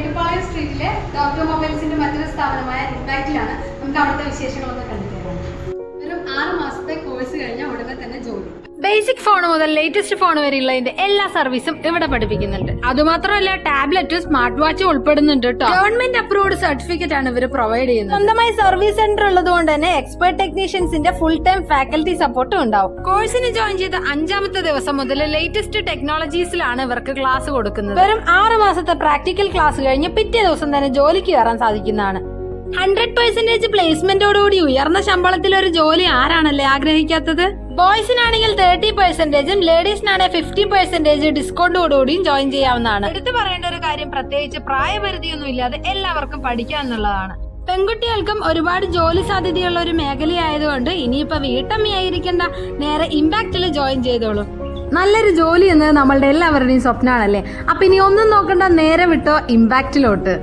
സ്ട്രീറ്റിലെ doctor മൊബൈൽസിന്റെ മറ്റൊരു സ്ഥാപനമായ ഇമ്പാക്റ്റിലാണ് നമുക്ക് അവിടുത്തെ വിശേഷങ്ങളൊക്കെ കണ്ടിട്ടുള്ളത് വെറും ആറ് മാസത്തെ കോഴ്സ് കഴിഞ്ഞാൽ ഉടനെ തന്നെ ജോലി. ബേസിക് ഫോൺ മുതൽ ലേറ്റസ്റ്റ് ഫോൺ വരെയുള്ളതിന്റെ എല്ലാ സർവീസും ഇവിടെ പഠിപ്പിക്കുന്നുണ്ട്. അതുമാത്രമല്ല ടാബ്ലറ്റ് സ്മാർട്ട് വാച്ച് ഉൾപ്പെടുന്നുണ്ട് കേട്ടോ ഗവൺമെന്റ് അപ്രൂവ്ഡ് സർട്ടിഫിക്കറ്റ് ആണ് ഇവർ പ്രൊവൈഡ് ചെയ്യുന്നത്. സ്വന്തമായി സർവീസ് സെന്റർ ഉള്ളതുകൊണ്ട് തന്നെ എക്സ്പെർട്ട് ടെക്നീഷ്യൻസിന്റെ ഫുൾ ടൈം ഫാക്കൽറ്റി സപ്പോർട്ടും ഉണ്ടാവും. കോഴ്സിന് ജോയിൻ ചെയ്ത അഞ്ചാമത്തെ ദിവസം മുതൽ ലേറ്റസ്റ്റ് ടെക്നോളജീസിലാണ് ഇവർക്ക് ക്ലാസ് കൊടുക്കുന്നത്. വെറും ആറ് മാസത്തെ പ്രാക്ടിക്കൽ ക്ലാസ് കഴിഞ്ഞ് പിറ്റേ ദിവസം തന്നെ ജോലിക്ക് കയറാൻ സാധിക്കുന്നതാണ്. ഹൺഡ്രഡ് പെർസെന്റേജ് പ്ലേസ്മെന്റോടുകൂടി ഉയർന്ന ശമ്പളത്തിൽ ഒരു ജോലി ആരാണല്ലേ ആഗ്രഹിക്കാത്തത്? ബോയ്സിനാണെങ്കിൽ തേർട്ടി പെർസെന്റേജും ലേഡീസിനാണെങ്കിൽ ഫിഫ്റ്റി പെർസെന്റേജ് ഡിസ്കൗണ്ടോടുകൂടിയും ജോയിൻ ചെയ്യാവുന്നതാണ്. എടുത്തു പറയേണ്ട ഒരു കാര്യം പ്രത്യേകിച്ച് പ്രായപരിധിയൊന്നും ഇല്ലാതെ എല്ലാവർക്കും പഠിക്കാം എന്നുള്ളതാണ്. പെൺകുട്ടികൾക്കും ഒരുപാട് ജോലി സാധ്യതയുള്ള ഒരു മേഖലയായതുകൊണ്ട് ഇനിയിപ്പോ വീട്ടമ്മയായിരിക്കേണ്ട നേരെ ഇമ്പാക്റ്റിൽ ജോയിൻ ചെയ്തോളൂ. നല്ലൊരു ജോലി എന്നത് നമ്മളുടെ എല്ലാവരുടെയും സ്വപ്നമാണല്ലേ അപ്പൊ ഇനി ഒന്നും നോക്കണ്ട നേരെ വിട്ടോ ഇമ്പാക്റ്റിലോട്ട്.